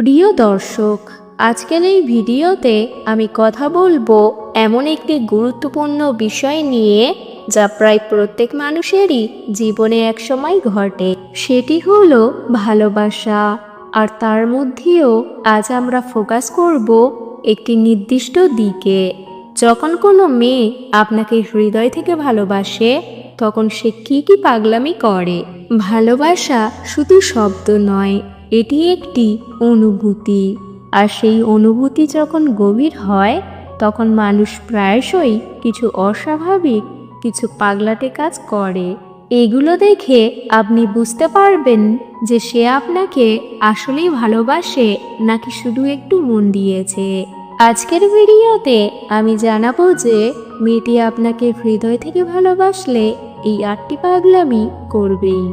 প্রিয় দর্শক, আজকের এই ভিডিওতে আমি কথা বলব এমন একটি গুরুত্বপূর্ণ বিষয় নিয়ে যা প্রায় প্রত্যেক মানুষেরই জীবনে একসময় ঘটে। সেটি হলো ভালোবাসা। আর তার মধ্যেও আজ আমরা ফোকাস করব একটি নির্দিষ্ট দিকে। যখন কোনো মেয়ে আপনাকে হৃদয় থেকে ভালোবাসে, তখন সে কি কি পাগলামি করে? ভালোবাসা শুধু শব্দ নয় এটি একটি অনুভূতি। আর সেই অনুভূতি যখন গভীর হয়, তখন মানুষ প্রায়শই কিছু অস্বাভাবিক, কিছু পাগলাটে কাজ করে। এগুলো দেখে আপনি বুঝতে পারবেন যে সে আপনাকে আসলেই ভালোবাসে নাকি শুধু একটু মন দিয়েছে। আজকের ভিডিওতে আমি জানাব যে মেয়েটি আপনাকে হৃদয় থেকে ভালোবাসলে এই আটটি পাগলামি করবেই।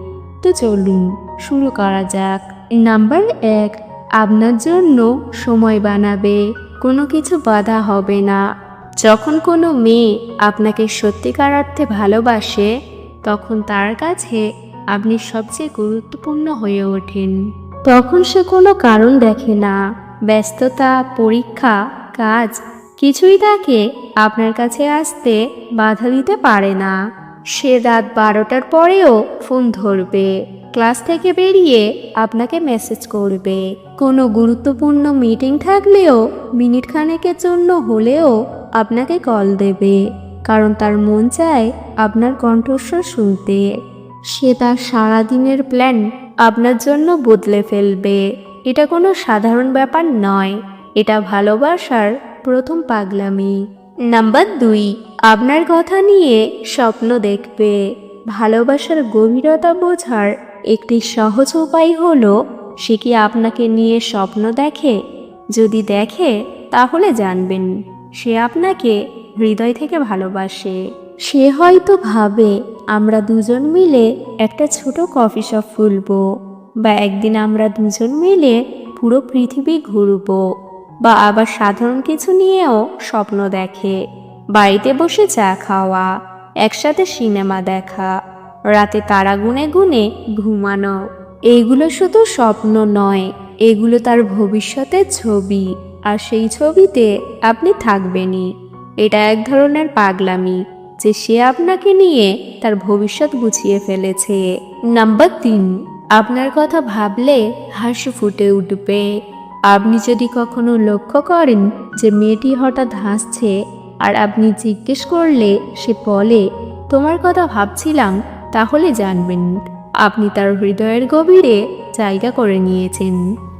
তো চলুন, শুরু করা যাক। নাম্বার এক, আপনার জন্য সময় বানাবে, কোনো কিছু বাধা হবে না। যখন কোনো মেয়ে আপনাকে সত্যিকার অর্থে ভালোবাসে, তখন তার কাছে আপনি সবচেয়ে গুরুত্বপূর্ণ হয়ে ওঠেন। তখন সে কোনো কারণ দেখে না, ব্যস্ততা, পরীক্ষা, কাজ, কিছুই তাকে আপনার কাছে আসতে বাধা দিতে পারে না। সে রাত বারোটার পরেও ফোন ধরবে। ক্লাস থেকে বেরিয়ে আপনাকে মেসেজ করবে। কোনো গুরুত্বপূর্ণ মিটিং থাকলেও মিনিট খানেকের জন্য হলেও আপনাকে কল দেবে। কারণ তার মন চায় আপনার কণ্ঠস্বর শুনতে। সে তার সারাদিনের প্ল্যান আপনার জন্য বদলে ফেলবে। এটা কোনো সাধারণ ব্যাপার নয়। এটা ভালোবাসার প্রথম পাগলামি। নাম্বার দুই, আপনার কথা নিয়ে স্বপ্ন দেখবে। ভালোবাসার গভীরতা বোঝার একটি সহজ উপায় হলো, সে কি আপনাকে নিয়ে স্বপ্ন দেখে? যদি দেখে, তাহলে জানবেন, সে আপনাকে হৃদয় থেকে ভালোবাসে। সে হয়তো ভাবে, আমরা দুজন মিলে একটা ছোট কফি শপ খুলবো, বা একদিন আমরা দুজন মিলে পুরো পৃথিবী ঘুরবো, বা আবার সাধারণ কিছু নিয়েও স্বপ্ন দেখে, বাড়িতে বসে চা খাওয়া, একসাথে সিনেমা দেখা। রাতে তারা গুনে গুনে ঘুমানো। এইগুলো শুধু স্বপ্ন নয়, এগুলো তার ভবিষ্যতের ছবি, আর সেই ছবিতে আপনি থাকবেনই। এটা এক ধরনের পাগলামি, যে সে আপনাকে নিয়ে তার ভবিষ্যৎ গুছিয়ে ফেলেছে। নাম্বার তিন, আপনার কথা ভাবলে হাসি ফুটে উঠবে। আপনি যদি কখনো লক্ষ্য করেন যে মেয়েটি হঠাৎ হাসছে, আর আপনি জিজ্ঞেস করলে সে বলে, তোমার কথা ভাবছিলাম তাহলে জানবেন, আপনি তার হৃদয়ের গভীরে জায়গা করে নিয়েছেন।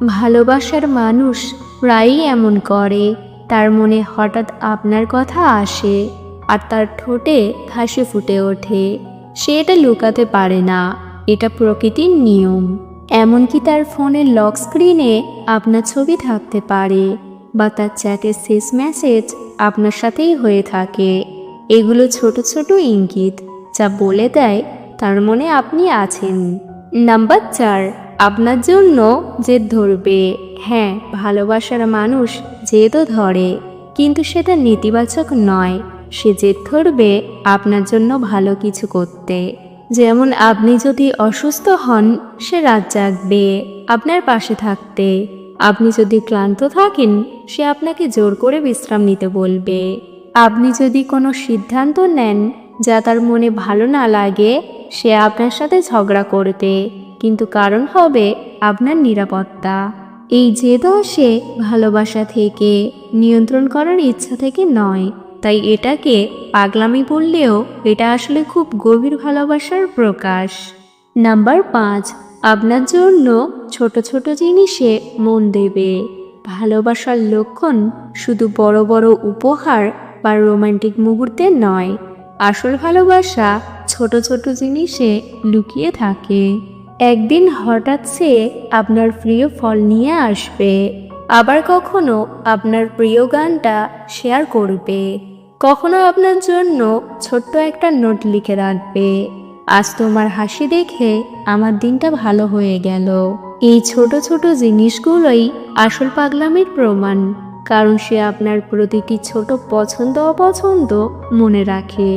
ভালোবাসার মানুষ প্রায়ই এমন করে, তার মনে হঠাৎ আপনার কথা আসে আর তার ঠোঁটে হাসি ফুটে ওঠে। সে এটা লুকাতে পারে না, এটা প্রকৃতির নিয়ম। এমনকি তার ফোনের লক স্ক্রিনে আপনার ছবি থাকতে পারে বা তার চ্যাটের শেষ মেসেজ আপনার সাথেই হয়ে থাকে। এগুলো ছোট ছোট ইঙ্গিত যা বলে দেয় তার মনে আপনি আছেন। নাম্বার চার, আপনার জন্য জেদ ধরবে। হ্যাঁ ভালোবাসার মানুষ জেদও ধরে, কিন্তু সেটা নেতিবাচক নয়। সে জেদ ধরবে, আপনার জন্য ভালো কিছু করতে। যেমন আপনি যদি অসুস্থ হন, সে রাত জাগবে আপনার পাশে থাকতে। আপনি যদি ক্লান্ত থাকেন, সে আপনাকে জোর করে বিশ্রাম নিতে বলবে। আপনি যদি কোনো সিদ্ধান্ত নেন যা তার মনে ভালো না লাগে, সে আপনার সাথে ঝগড়া করবে কিন্তু কারণ হবে আপনার নিরাপত্তা। এই জেদ আসে ভালোবাসা থেকে নিয়ন্ত্রণ করার ইচ্ছা থেকে নয়, তাই এটাকে পাগলামি বললেও এটা আসলে খুব গভীর ভালোবাসার প্রকাশ। নাম্বার পাঁচ, আপনার জন্য ছোট ছোট জিনিসে মন দেবে। ভালোবাসার লক্ষণ শুধু বড় বড় উপহার বা রোমান্টিক মুহূর্তে নয় আসল ভালোবাসা ছোট ছোট জিনিসে লুকিয়ে থাকে। একদিন হঠাৎ সে আপনার প্রিয় ফল নিয়ে আসবে। আবার কখনো আপনার প্রিয় গানটা শেয়ার করবে। কখনো আপনার জন্য ছোট্ট একটা নোট লিখে রাখবে। আজ তোমার হাসি দেখে আমার দিনটা ভালো হয়ে গেল। এই ছোট ছোট জিনিসগুলোই আসল পাগলামির প্রমাণ। কারণ সে আপনার প্রতিটি ছোট পছন্দ, অপছন্দ? মনে রাখে।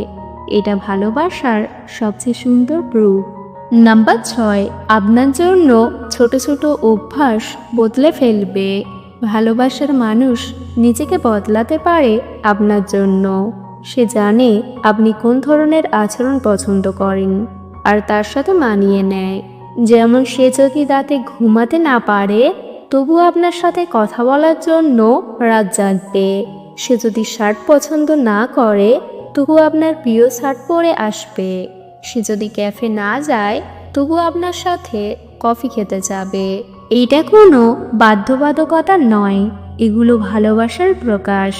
এটা ভালোবাসার সবচেয়ে সুন্দর প্রুফ নাম্বার ছয়, আপনার জন্য ছোট ছোট অভ্যাস বদলে ফেলবে। ভালোবাসার মানুষ নিজেকে বদলাতে পারে আপনার জন্য। সে জানে আপনি কোন ধরনের আচরণ পছন্দ করেন আর তার সাথে মানিয়ে নেয়। যেমন সে যদি রাতে ঘুমাতে না পারে তবু আপনার সাথে কথা বলার জন্য রাত জাগবে। সে যদি শার্ট পছন্দ না করে তবু আপনার প্রিয় শার্ট পরে আসবে। সে যদি ক্যাফে না যায় তবু আপনার সাথে কফি খেতে যাবে। এইটা কোনো বাধ্যবাধকতা নয়, এগুলো ভালোবাসার প্রকাশ।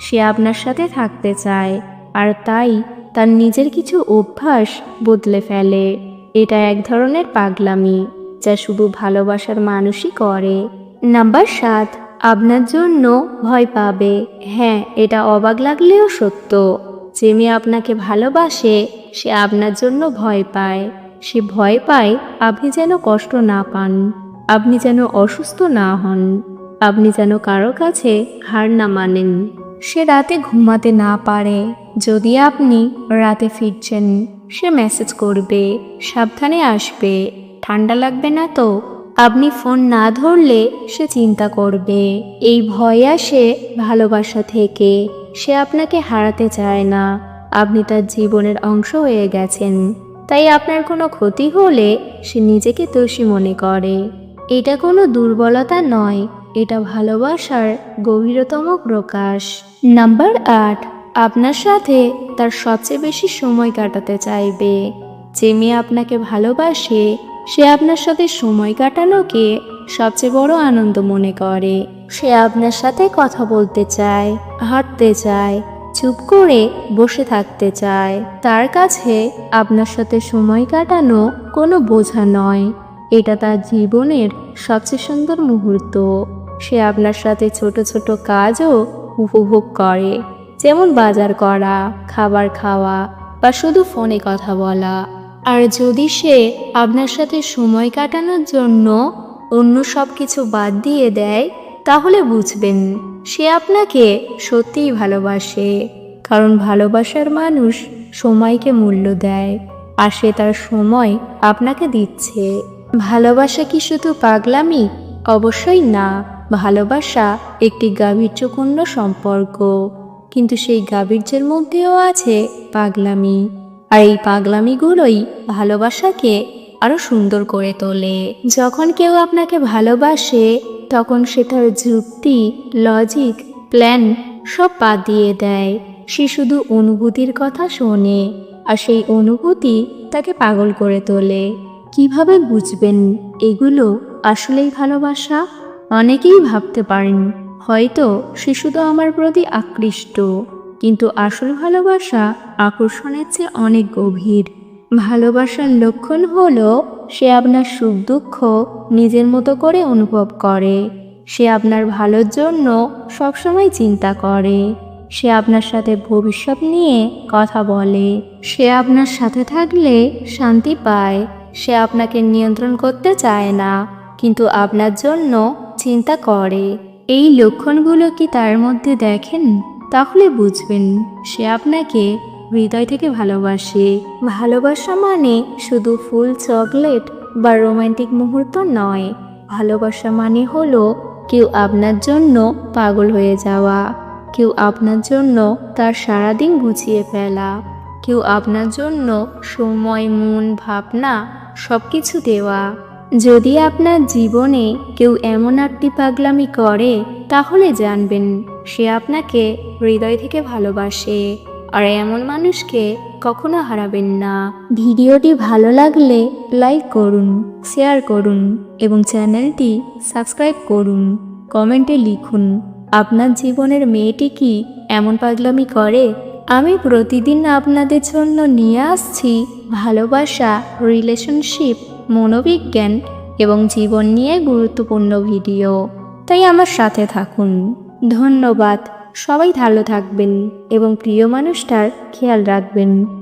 সে আপনার সাথে থাকতে চায়, আর তাই তার নিজের কিছু অভ্যাস বদলে ফেলে। এটা এক ধরনের পাগলামি। যা শুধু ভালোবাসার মানুষই করে। নাম্বার সাত, আপনার জন্য ভয় পাবে। হ্যাঁ এটা অবাক লাগলেও সত্য। যে মেয়ে আপনাকে ভালোবাসে, সে আপনার জন্য ভয় পায়। সে ভয় পায় আপনি যেন কষ্ট না পান, আপনি যেন অসুস্থ না হন, আপনি যেন কারও কাছে হার না মানেন। সে রাতে ঘুমাতে না পারে। যদি আপনি রাতে ফিরছেন, সে মেসেজ করবে, সাবধানে আসবে। ঠান্ডা লাগবে না তো? আপনি ফোন না ধরলে সে চিন্তা করবে। এই ভয় আসে ভালোবাসা থেকে সে আপনাকে হারাতে চায় না। আপনি তার জীবনের অংশ হয়ে গেছেন। তাই আপনার কোনো ক্ষতি হলে সে নিজেকে দোষী মনে করে। এটা কোনো দুর্বলতা নয়, এটা ভালোবাসার গভীরতম প্রকাশ। নাম্বার আট, আপনার সাথে তার সবচেয়ে বেশি সময় কাটাতে চাইবে। যে মেয়ে আপনাকে ভালোবাসে সে আপনার সাথে সময় কাটানোকে সবচেয়ে বড় আনন্দ মনে করে। সে আপনার সাথে কথা বলতে চায়, হাঁটতে চায়, চুপ করে বসে থাকতে চায়। তার কাছে আপনার সাথে সময় কাটানো কোনো বোঝা নয়। এটা তার জীবনের সবচেয়ে সুন্দর মুহূর্ত। সে আপনার সাথে ছোট ছোট কাজও উপভোগ করে, যেমন বাজার করা, খাবার খাওয়া, বা শুধু ফোনে কথা বলা। আর যদি সে আপনার সাথে সময় কাটানোর জন্য অন্য সব কিছু বাদ দিয়ে দেয়, তাহলে বুঝবেন সে আপনাকে সত্যিই ভালোবাসে। কারণ ভালোবাসার মানুষ সময়কে মূল্য দেয়, আর সে তার সময় আপনাকে দিচ্ছে। ভালোবাসা কি শুধু পাগলামি? অবশ্যই না। ভালোবাসা একটি গাভীর্যপূর্ণ সম্পর্ক। কিন্তু সেই গাভীর্যের মধ্যেও আছে পাগলামি। আর এই পাগলামিগুলোই ভালোবাসাকে আরও সুন্দর করে তোলে। যখন কেউ আপনাকে ভালোবাসে, তখন সে তার যুক্তি লজিক প্ল্যান সব বাদ দিয়ে দেয়। সে শুধু অনুভূতির কথা শোনে আর সেই অনুভূতি তাকে পাগল করে তোলে। কীভাবে বুঝবেন এগুলো? আসলেই ভালোবাসা? অনেকেই ভাবতে পারেন, হয়তো সে শুধু আমার প্রতি আকৃষ্ট। কিন্তু আসল ভালোবাসা আকর্ষণের চেয়ে অনেক গভীর। ভালোবাসার লক্ষণ হলো, সে আপনার সুখ দুঃখ নিজের মতো করে অনুভব করে। সে আপনার ভালোর জন্য সবসময় চিন্তা করে। সে আপনার সাথে ভবিষ্যৎ নিয়ে কথা বলে। সে আপনার সাথে থাকলে শান্তি পায়। সে আপনাকে নিয়ন্ত্রণ করতে চায় না, কিন্তু আপনার জন্য চিন্তা করে। এই লক্ষণগুলো কি তার মধ্যে দেখেন? তাহলে বুঝবেন, সে আপনাকে হৃদয় থেকে ভালোবাসে। ভালোবাসা মানে শুধু ফুল চকলেট বা রোমান্টিক মুহূর্ত নয়, ভালোবাসা মানে হলো কেউ আপনার জন্য পাগল হয়ে যাওয়া, কেউ আপনার জন্য তার সারাদিন গুছিয়ে ফেলা, কেউ আপনার জন্য সময়, মন, ভাবনা সব কিছু দেওয়া। যদি আপনার জীবনে কেউ এমন একটি পাগলামি করে, তাহলে জানবেন সে আপনাকে হৃদয় থেকে ভালোবাসে। আর এমন মানুষকে কখনো হারাবেন না। ভিডিওটি ভালো লাগলে লাইক করুন, শেয়ার করুন এবং চ্যানেলটি সাবস্ক্রাইব করুন। কমেন্টে লিখুন, আপনার জীবনের মেয়েটি কি এমন পাগলামি করে? আমি প্রতিদিন আপনাদের জন্য নিয়ে আসছি ভালোবাসা রিলেশনশিপ মনোবিজ্ঞান এবং জীবন নিয়ে গুরুত্বপূর্ণ ভিডিও। তাই আমার সাথে থাকুন। ধন্যবাদ। সবাই ভালো থাকবেন এবং প্রিয় মানুষটার খেয়াল রাখবেন।